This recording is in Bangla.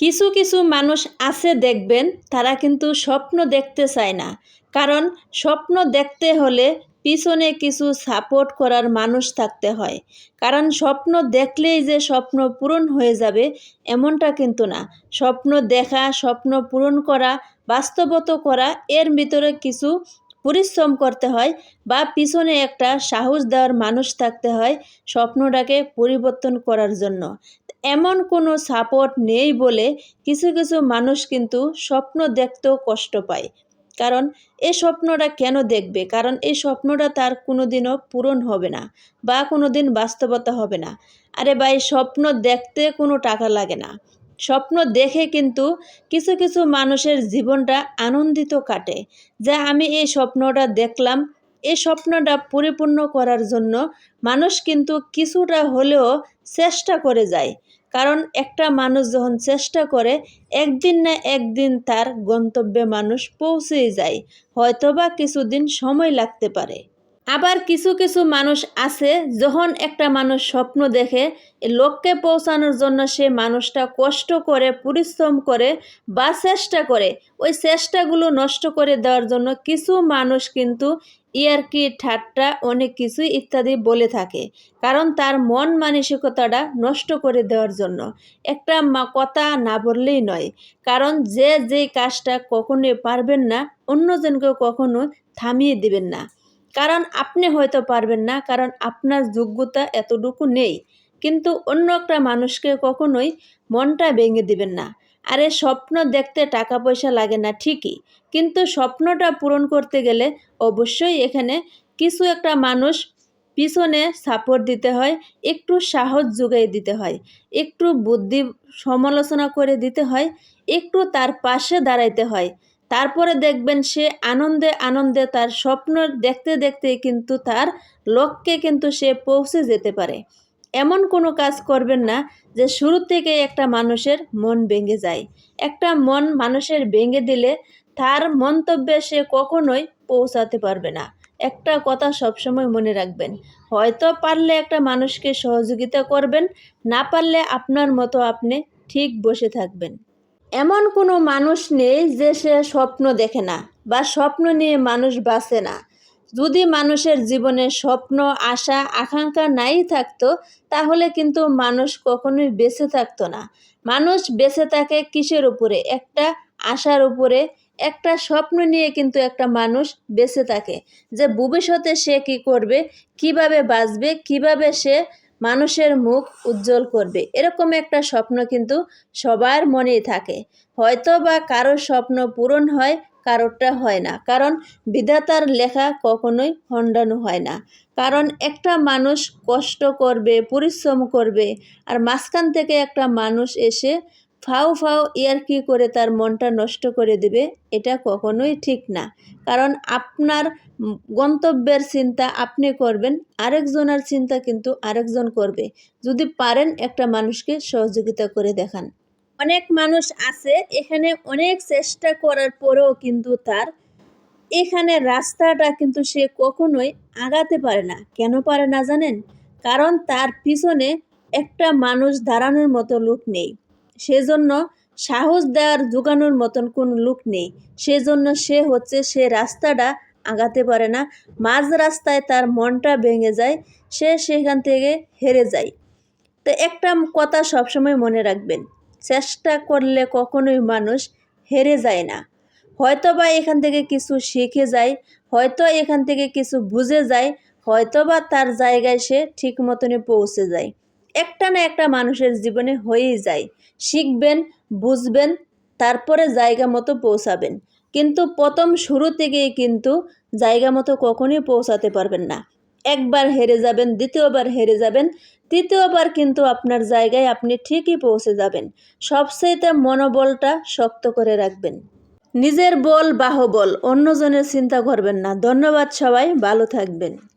কিছু কিছু মানুষ আছে দেখবেন, তারা কিন্তু স্বপ্ন দেখতে চায় না। কারণ স্বপ্ন দেখতে হলে পিছনে কিছু সাপোর্ট করার মানুষ থাকতে হয়। কারণ স্বপ্ন দেখলেই যে স্বপ্ন পূরণ হয়ে যাবে, এমনটা কিন্তু না। স্বপ্ন দেখা, স্বপ্ন পূরণ করা, বাস্তবত করা, এর ভিতরে কিছু পরিশ্রম করতে হয় বা পিছনে একটা সাহস দেওয়ার মানুষ থাকতে হয় স্বপ্নটাকে পরিবর্তন করার জন্য। এমন কোনো সাপোর্ট নেই বলে কিছু কিছু মানুষ কিন্তু স্বপ্ন দেখতেও কষ্ট পায়। কারণ এই স্বপ্নটা কেন দেখবে? কারণ এই স্বপ্নটা তার কোনো দিনও পূরণ হবে না বা কোনো দিন বাস্তবতা হবে না। আরে ভাই, স্বপ্ন দেখতে কোনো টাকা লাগে না। স্বপ্ন দেখে কিন্তু কিছু কিছু মানুষের জীবনটা আনন্দিত কাটে। যে আমি এই স্বপ্নটা দেখলাম, এই স্বপ্নটা পরিপূর্ণ করার জন্য মানুষ কিন্তু কিছুটা হলেও চেষ্টা করে যায়। কারণ একটা মানুষ যখন চেষ্টা করে, একদিন না একদিন তার গন্তব্যে মানুষ পৌঁছেই যায়। হয়তোবা কিছুদিন সময় লাগতে পারে। আবার কিছু কিছু মানুষ আছে, যখন একটা মানুষ স্বপ্ন দেখে লক্ষ্যে পৌঁছানোর জন্য সে মানুষটা কষ্ট করে, পরিশ্রম করে বা চেষ্টা করে, ওই চেষ্টাগুলো নষ্ট করে দেওয়ার জন্য কিছু মানুষ কিন্তু ইয়ারকি, ঠাট্টা, অনেক কিছু ইত্যাদি বলে থাকে। কারণ তার মন মানসিকতাটা নষ্ট করে দেওয়ার জন্য। একটা মা কথা না বললেই নয়। কারণ যে যে কাজটা কখনোই পারবেন না অন্যজনকে কখনো থামিয়ে দিবেন না। কারণ আপনি হয়তো পারবেন না, কারণ আপনার যোগ্যতা এতটুকু নেই। কিন্তু অন্য একটা মানুষকে কখনোই মনটা ভেঙে দিবেন না। আরে স্বপ্ন দেখতে টাকা পয়সা লাগে না, ঠিকই। কিন্তু স্বপ্নটা পূরণ করতে গেলে অবশ্যই এখানে কিছু একটা মানুষ পিছনে সাপোর্ট দিতে হয়, একটু সাহস যোগাই দিতে হয়, একটু বুদ্ধি সমালোচনা করে দিতে হয়, একটু তার পাশে দাঁড়াইতে হয়। তারপরে দেখবেন সে আনন্দে আনন্দে তার স্বপ্ন দেখতে দেখতে কিন্তু তার লক্ষ্যে কিন্তু সে পৌঁছে যেতে পারে। এমন কোনো কাজ করবেন না যে শুরু থেকে একটা মানুষের মন ভেঙে যায়। একটা মন মানুষের ভেঙে দিলে তার মন্তব্যে সে কখনোই পৌঁছাতে পারবে না। একটা কথা সবসময় মনে রাখবেন, হয়তো পারলে একটা মানুষকে সহযোগিতা করবেন, না পারলে আপনার মতো আপনি ঠিক বসে থাকবেন। এমন কোনো মানুষ নেই যে সে স্বপ্ন দেখে না বা স্বপ্ন নিয়ে মানুষ বাঁচে না। যদি মানুষের জীবনে স্বপ্ন, আশা, আকাঙ্ক্ষা নাই থাকতো, তাহলে কিন্তু মানুষ কখনোই বেঁচে থাকতো না। মানুষ বেঁচে থাকে কিসের উপরে? একটা আশার উপরে। একটা স্বপ্ন নিয়ে কিন্তু একটা মানুষ বেঁচে থাকে যে ভবিষ্যতে সে কি করবে, কীভাবে বাঁচবে, কীভাবে সে মানুষের মুখ উজ্জ্বল করবে। এরকম একটা স্বপ্ন কিন্তু সবার মনেই থাকে। হয়তো বা কারও স্বপ্ন পূরণ হয়, কারোরটা হয় না। কারণ বিধাতার লেখা কখনোই হন্ডানো হয় না। কারণ একটা মানুষ কষ্ট করবে, পরিশ্রম করবে, আর মাঝখান থেকে একটা মানুষ এসে ফাও ফাও ইয়ারকি করে তার মনটা নষ্ট করে দেবে, এটা কখনোই ঠিক না। কারণ আপনার গন্তব্যের চিন্তা আপনি করবেন, আরেকজনের চিন্তা কিন্তু আরেকজন করবে। যদি পারেন একটা মানুষকে সহযোগিতা করে দেখান। অনেক মানুষ আছে, এখানে অনেক চেষ্টা করার পরেও কিন্তু তার এখানে রাস্তাটা কিন্তু সে কখনোই আগাতে পারে না। কেন পারে না জানেন? কারণ তার পিছনে একটা মানুষ দাঁড়ানোর মতো লোক নেই। সেজন্য সাহস দেওয়ার জোগানোর মতন কোনো লোক নেই। সেজন্য সে হচ্ছে, সে রাস্তাটা আগাতে পারে না। মাঝ রাস্তায় তার মনটা ভেঙে যায়, সে সেখান থেকে হেরে যায়। তো একটা কথা সবসময় মনে রাখবেন, চেষ্টা করলে কখনোই মানুষ হেরে যায় না। হয়তো বা এখান থেকে কিছু শিখে যায়, হয়তো এখান থেকে কিছু বুঝে যায় হয়তো বা তার জায়গায় সে ঠিক মতনই পৌঁছে যায়। একটা না একটা মানুষের জীবনে হয়েই যায়। শিখবেন, বুঝবেন, তারপরে জায়গা মতো পৌঁছাবেন। কিন্তু প্রথম শুরু থেকেই কিন্তু জায়গা মতো কখনোই পৌঁছাতে পারবেন না। একবার হেরে যাবেন, দ্বিতীয়বার হেরে যাবেন, তৃতীয়বার কিন্তু আপনার জায়গায় আপনি ঠিকই পৌঁছে যাবেন। সবচেয়েতে মনোবলটা শক্ত করে রাখবেন। নিজের বল বাহবল, অন্যজনের চিন্তা করবেন না। ধন্যবাদ সবাই, ভালো থাকবেন।